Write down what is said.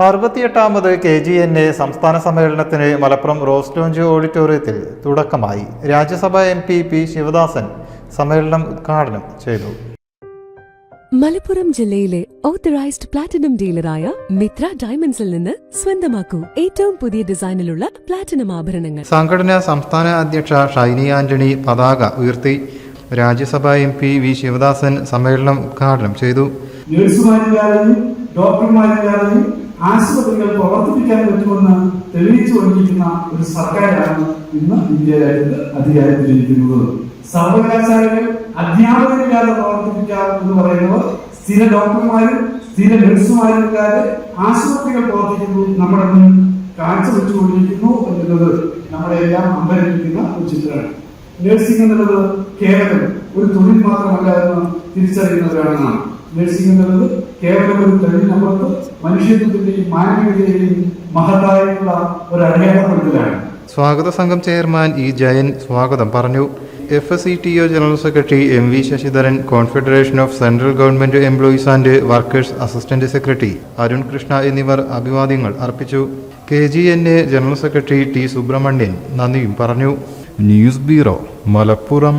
അറുപത്തിയെട്ടാമത് K G N A സംസ്ഥാന സമ്മേളനത്തിന് Malappuram rose lounge ഓഡിറ്റോറിയത്തിൽ തുടക്കമായി. Rajya Sabha M P P Sivadasan സമ്മേളനം ഉദ്ഘാടനം ചെയ്തു. മലപ്പുറം ജില്ലയിലെ ഓത്തറൈസ്ഡ് പ്ലാറ്റിനം ഡീലറായ മിത്ര ഡയമണ്ട്സിൽ നിന്ന് സ്വന്തമാക്കൂ ഏറ്റവും പുതിയ ഡിസൈനിലുള്ള പ്ലാറ്റിനം ആഭരണങ്ങൾ. സംഘടന സംസ്ഥാന അധ്യക്ഷ ഷൈനി ആന്റണി പതാക ഉയർത്തി Rajya Sabha M P V Sivadasan സമ്മേളനം ഉദ്ഘാടനം ചെയ്തു. ഡോക്ടർമാരില്ലാതെയും ആശുപത്രികൾ പ്രവർത്തിപ്പിക്കാൻ പറ്റുമെന്ന് തെളിയിച്ചു കൊണ്ടിരിക്കുന്ന ഒരു സർക്കാരാണ് ഇന്ന് ഇന്ത്യ രാജ്യത്ത് അധികാരത്തിലിരിക്കുന്നത്. സർവകലാശാലകൾ അധ്യാപകരില്ലാതെ പ്രവർത്തിപ്പിക്കാം എന്ന് പറയുന്നത് സ്ഥിര ഡോക്ടർമാരും സ്ഥിര നഴ്സുമാരും ഇല്ലാതെ ആശുപത്രികൾ പ്രവർത്തിക്കുന്നു നമ്മുടെ മുന്നിൽ കാഴ്ചവെച്ചുകൊണ്ടിരിക്കുന്നു എന്നുള്ളത് നമ്മളെ എല്ലാം അമ്പരപ്പിക്കുന്ന ഒരു ചിത്രമാണ്. നഴ്സിംഗ് എന്നുള്ളത് കേവലം ഒരു തൊഴിൽ മാത്രമല്ല എന്ന് തിരിച്ചറിയുന്നവരാണ് നാം നഴ്സിംഗ് എന്നുള്ളത് കേവലം ഒരു തൊഴിലിനപ്പുറത്ത് മനുഷ്യത്വത്തിന്റെയും മാനവികതയുടെയും മഹത്തായിട്ടുള്ള ഒരു അടയാളപ്പെടുത്തലാണ് സ്വാഗത സംഘം ചെയർമാൻ ഇ ജയൻ സ്വാഗതം പറഞ്ഞു. F S C T O general secretary M V Sasidharan confederation of central government employees and workers assistant secretary Arun Krishna എന്നിവർ അഭിവാദ്യങ്ങൾ അർപ്പിച്ചു. K G N A general secretary T Subramanian നന്ദിയും പറഞ്ഞു. News bureau Malappuram.